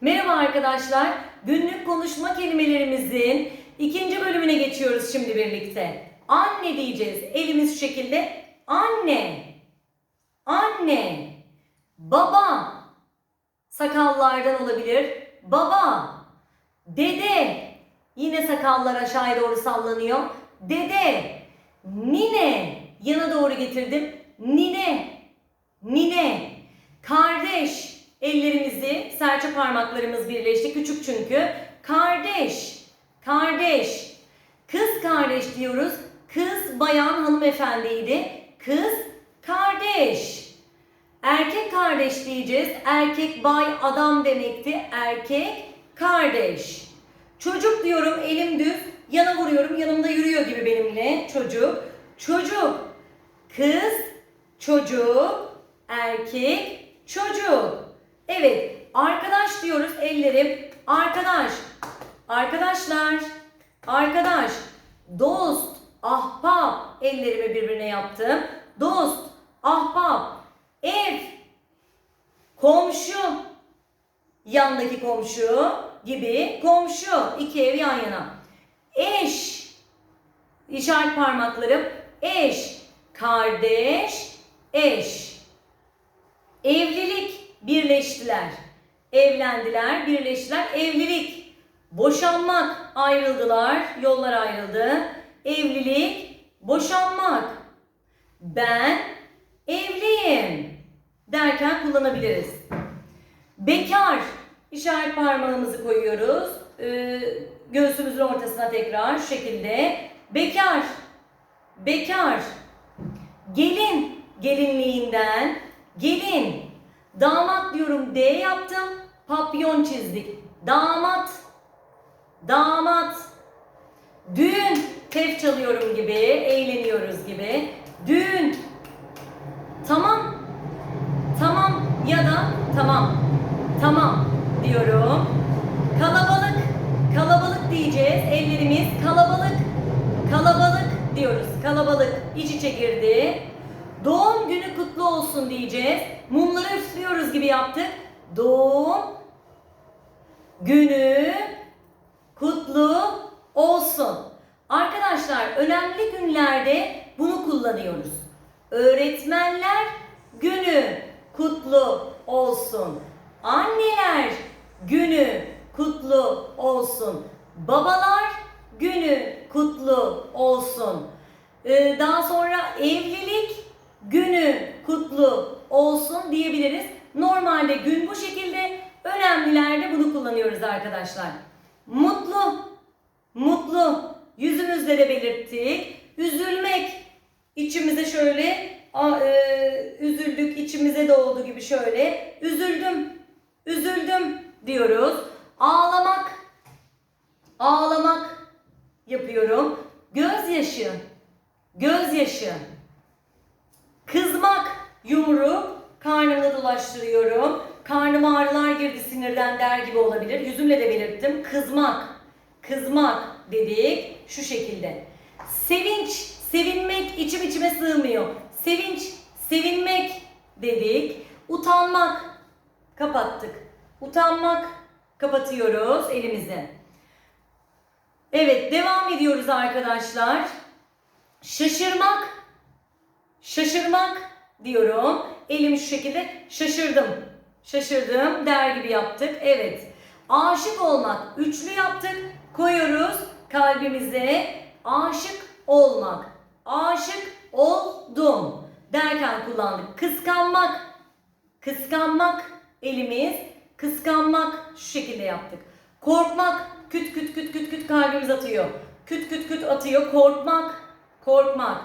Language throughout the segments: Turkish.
Merhaba arkadaşlar. Günlük konuşma kelimelerimizin ikinci bölümüne geçiyoruz şimdi birlikte. Anne diyeceğiz. Elimiz şu şekilde. Anne. Anne. Baba. Sakallardan olabilir. Baba. Dede. Yine sakallar aşağıya doğru sallanıyor. Dede. Nine. Yana doğru getirdim. Nine. Nine. Kardeş. Parmaklarımız birleşti. Küçük çünkü. Kardeş. Kardeş. Kız kardeş diyoruz. Kız bayan hanımefendiydi. Kız kardeş. Erkek kardeş diyeceğiz. Erkek bay adam demekti. Erkek kardeş. Çocuk diyorum elim düz. Yana vuruyorum yanımda yürüyor gibi benimle. Çocuk. Çocuk. Kız. Çocuk. Erkek. Çocuk. Evet. Arkadaş diyoruz ellerim. Arkadaş. Arkadaşlar. Arkadaş. Dost. Ahbap. Ellerimi birbirine yaptım. Dost. Ahbap. Ev. Komşu. Yandaki komşu gibi komşu. iki ev yan yana. Eş. İşaret parmaklarım. Eş. Kardeş. Eş. Evlilik. Birleştiler. Evlendiler, birleştiler. Evlilik. Boşanmak. Ayrıldılar. Yollar ayrıldı. Evlilik. Boşanmak. Ben evliyim derken kullanabiliriz. Bekar. İşaret parmağımızı koyuyoruz. Ee, göğsümüzün ortasına tekrar şu şekilde. Bekar. Bekar. Gelin. Gelinliğinden. Gelin. Damat diyorum D yaptım. Papyon çizdik. Damat. Damat. Düğün. Tef çalıyorum gibi. Eğleniyoruz gibi. Düğün. Tamam. Tamam ya da tamam. Tamam diyorum. Kalabalık. Kalabalık diyeceğiz. Ellerimiz kalabalık. Kalabalık diyoruz. Kalabalık. İç içe girdi. Doğum günü kutlu olsun diyeceğiz. Mumları üflüyoruz gibi yaptık. Doğum günü kutlu olsun. Arkadaşlar önemli günlerde bunu kullanıyoruz. Öğretmenler günü kutlu olsun. Anneler günü kutlu olsun. Babalar günü kutlu olsun. Ee, daha sonra evlilik günü kutlu olsun diyebiliriz. Normalde gün bu şekilde, önemlilerde bunu kullanıyoruz arkadaşlar. Mutlu, mutlu. Yüzümüzle de belirttik. Üzülmek. İçimize şöyle a- e, üzüldük, içimize doldu gibi şöyle. Üzüldüm, üzüldüm diyoruz. Ağlamak, ağlamak yapıyorum. Gözyaşı, gözyaşı. Kızmak, yumruk, karnımda dolaştırıyorum. Karnıma ağrılar girdi sinirden der gibi olabilir. Yüzümle de belirttim. Kızmak, kızmak dedik şu şekilde. Sevinç, sevinmek içim içime sığmıyor. Sevinç, sevinmek dedik. Utanmak, kapattık. Utanmak, kapatıyoruz elimizi. Evet, devam ediyoruz arkadaşlar. Şaşırmak, Şaşırmak diyorum. Elim şu şekilde şaşırdım. Şaşırdım der gibi yaptık. Evet. Aşık olmak. Üçlü yaptık. Koyuyoruz kalbimize. Aşık olmak. Aşık oldum derken kullandık. Kıskanmak. Kıskanmak elimiz. Kıskanmak şu şekilde yaptık. Korkmak. Küt küt küt küt küt kalbimiz atıyor. Küt küt küt atıyor. Korkmak. Korkmak.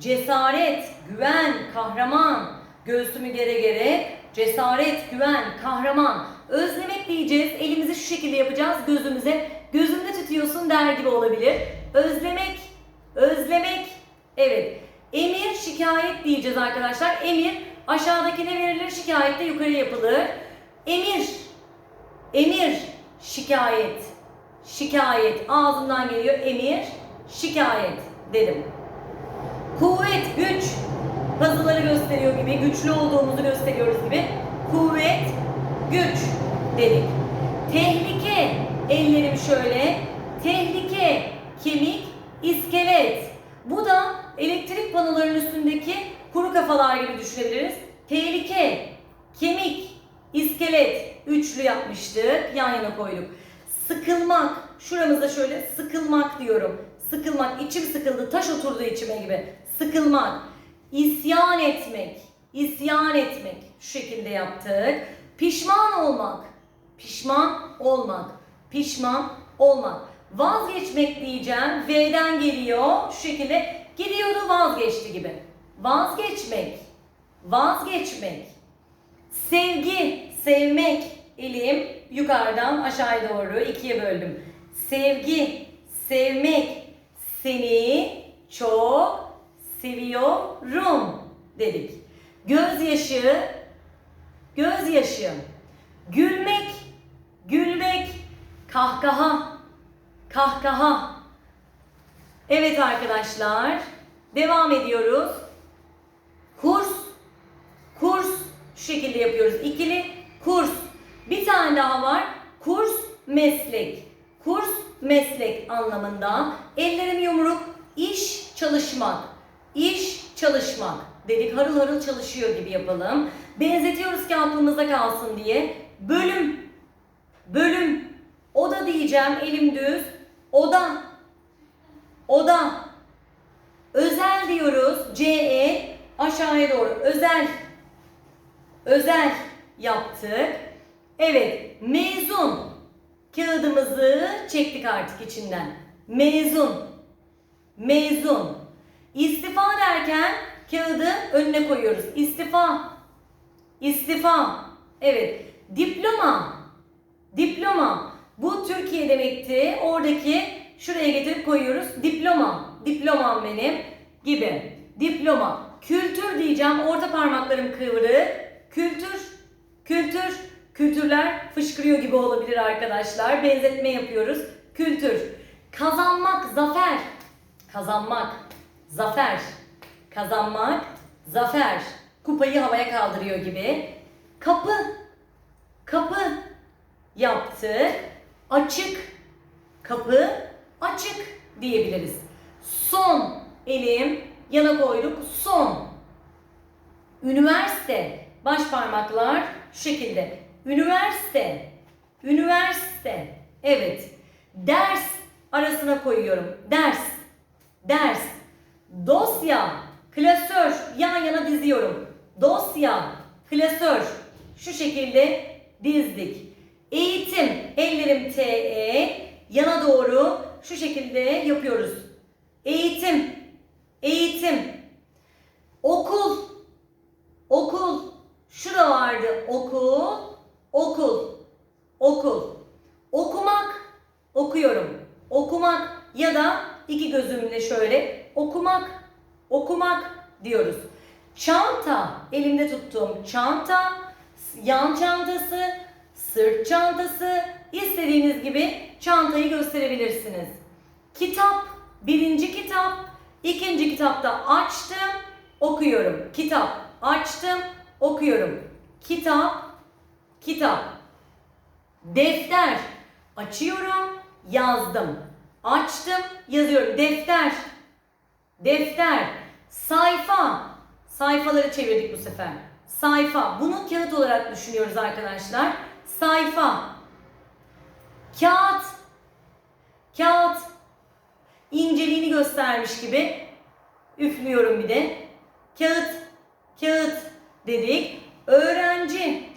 Cesaret, güven, kahraman. Göğsümü gere gere. Cesaret, güven, kahraman. Özlemek diyeceğiz. Elimizi şu şekilde yapacağız gözümüze. Gözümde tutuyorsun der gibi olabilir. Özlemek, özlemek. Evet. Emir, şikayet diyeceğiz arkadaşlar. Emir aşağıdakine verilir, şikayet de yukarı yapılır. Emir, emir, şikayet, şikayet. Ağzımdan geliyor emir, şikayet dedim. Kuvvet, güç. Puzzle'ları gösteriyor gibi, güçlü olduğumuzu gösteriyoruz gibi. Kuvvet, güç dedik. Tehlike. Ellerim şöyle. Tehlike. Kemik, iskelet. Bu da elektrik panolarının üstündeki kuru kafalar gibi düşünebiliriz. Tehlike, kemik, iskelet. Üçlü yapmıştık. Yan yana koyduk. Sıkılmak. Şuramızda şöyle sıkılmak diyorum. Sıkılmak. içim sıkıldı. Taş oturdu içime gibi. Sıkılmak. İsyan etmek. İsyan etmek. Şu şekilde yaptık. Pişman olmak. Pişman olmak. Pişman olmak. Vazgeçmek diyeceğim. V'den geliyor. Şu şekilde gidiyordu vazgeçti gibi. Vazgeçmek. Vazgeçmek. Sevgi, sevmek. Elim yukarıdan aşağıya doğru ikiye böldüm. Sevgi, sevmek. Seni seviyorum dedik. Gözyaşı, gözyaşı. Gülmek, gülmek. Kahkaha, kahkaha. Evet arkadaşlar, devam ediyoruz. Kurs, kurs şu şekilde yapıyoruz. İkili kurs. Bir tane daha var. Kurs meslek. Kurs meslek anlamında. Ellerim yumruk. iş çalışmak. İş çalışmak dedik. Harıl harıl çalışıyor gibi yapalım. Benzetiyoruz ki aklımızda kalsın diye. Bölüm. Bölüm. Oda diyeceğim elim düz. Oda. Oda. Özel diyoruz. CE aşağıya doğru. Özel. Özel yaptık. Evet. Mezun. Kağıdımızı çektik artık içinden. Mezun. Mezun. İstifa derken kağıdı önüne koyuyoruz. İstifa. İstifa. Evet. Diploma. Diploma. Bu Türkiye demekti. Oradaki şuraya getirip koyuyoruz. Diploma. Diplomam benim gibi. Diploma. Kültür diyeceğim. Orta parmaklarım kıvrık. Kültür. Kültür. Kültürler fışkırıyor gibi olabilir arkadaşlar. Benzetme yapıyoruz. Kültür. Kazanmak, zafer. Kazanmak, zafer. Kazanmak, zafer. Kupayı havaya kaldırıyor gibi. Kapı. Kapı yaptık. Açık. Kapı açık diyebiliriz. Son elim yana koyduk. Son. Üniversite. Baş parmaklar şu şekilde. Üniversite. Üniversite. Evet. Ders arasına koyuyorum. Ders. Ders. Dosya. Klasör. Yan yana diziyorum. Dosya. Klasör. Şu şekilde dizdik. Eğitim. Ellerim TE. Yana doğru şu şekilde yapıyoruz. Eğitim. Eğitim. Okul. Okul. Şurada vardı. Okul. Okul. Okul. Okumak. Okuyorum. Okumak ya da iki gözümle şöyle okumak. Okumak diyoruz. Çanta. Elimde tuttuğum çanta. Yan çantası. Sırt çantası. istediğiniz gibi çantayı gösterebilirsiniz. Kitap. Birinci kitap. ikinci kitapta açtım. Okuyorum. Kitap. Açtım. Okuyorum. Kitap. Kitap. Defter. Açıyorum. Yazdım. Açtım. Yazıyorum. Defter. Defter. Sayfa. Sayfaları çevirdik bu sefer. Sayfa. Bunu kağıt olarak düşünüyoruz arkadaşlar. Sayfa. Kağıt. Kağıt. İnceliğini göstermiş gibi. Üflüyorum bir de. Kağıt. Kağıt dedik. Öğrenci.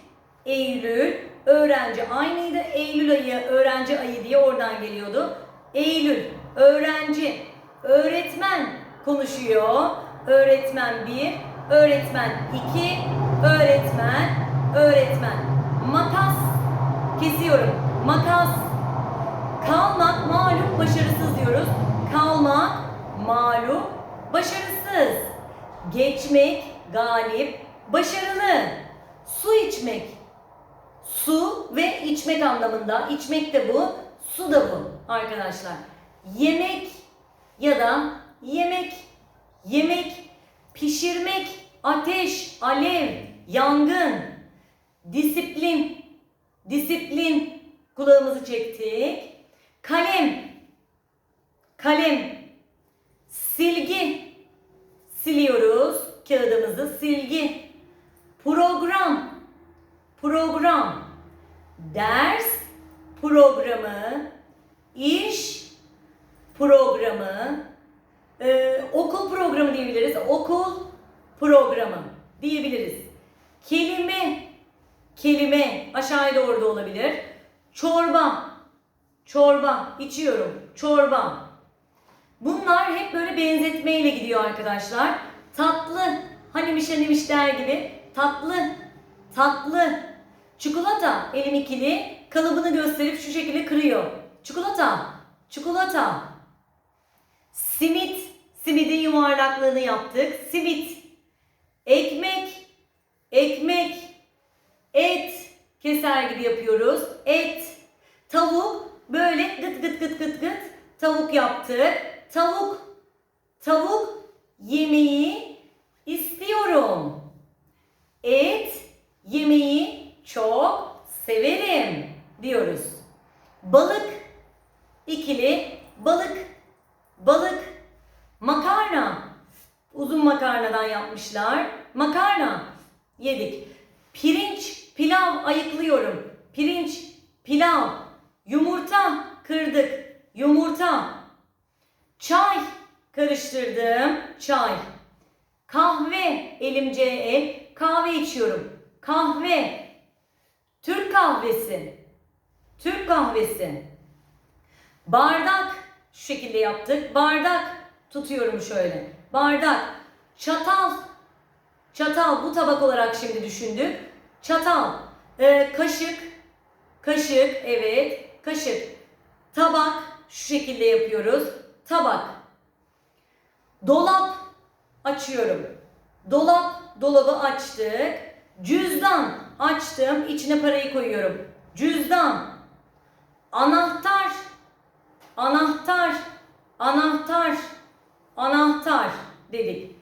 Eylül. Öğrenci aynıydı. Eylül ayı öğrenci ayı diye oradan geliyordu. Eylül. Öğrenci. Öğretmen konuşuyor. Öğretmen bir. Öğretmen iki. Öğretmen. Öğretmen. Makas. Kesiyorum. Makas. Kalmak malum başarısız diyoruz. Kalmak malum başarısız. Geçmek galip başarılı. Su içmek. Su ve içmek anlamında. İçmek de bu. Su da bu arkadaşlar. Yemek ya da yemek. Yemek. Pişirmek. Ateş. Alev. Yangın. Disiplin. Disiplin Kulağımızı çektik. Kalem. Kalem. Silgi. Siliyoruz kağıdımızı. Silgi. Program. Program. Ders programı. iş programı. Ee, okul programı diyebiliriz. Okul programı diyebiliriz. Kelime, kelime aşağıya doğru da olabilir. Çorba, çorba içiyorum, çorba. Bunlar hep böyle benzetmeyle gidiyor arkadaşlar. Tatlı, hani miş miş der gibi. Tatlı, tatlı. Çikolata, elim ikili, kalıbını gösterip şu şekilde kırıyor. Çikolata, çikolata. Simit, simidin yuvarlaklığını yaptık. Simit. Ekmek, ekmek. Et, keser gibi yapıyoruz. Et. Tavuk, böyle gıt gıt gıt gıt gıt. Tavuk yaptık. Tavuk, tavuk yemeği istiyorum. Et yemeği çok severim diyoruz. Balık, ikili balık, yapmışlar. Makarna yedik. Pirinç, pilav ayıklıyorum. Pirinç, pilav, yumurta kırdık. Yumurta. Çay karıştırdım. Çay. Kahve elimce el. Kahve içiyorum. Kahve. Türk kahvesi. Türk kahvesi. Bardak. Şu şekilde yaptık. Bardak. Tutuyorum şöyle. Bardak. Çatal. Çatal. Bu tabak olarak şimdi düşündük. Çatal. Ee, kaşık. Kaşık. Evet. Kaşık. Tabak. Şu şekilde yapıyoruz. Tabak. Dolap. Açıyorum. Dolap. Dolabı açtık. Cüzdan. Açtım. İçine parayı koyuyorum. Cüzdan. Anahtar. Anahtar. Anahtar. Anahtar dedik.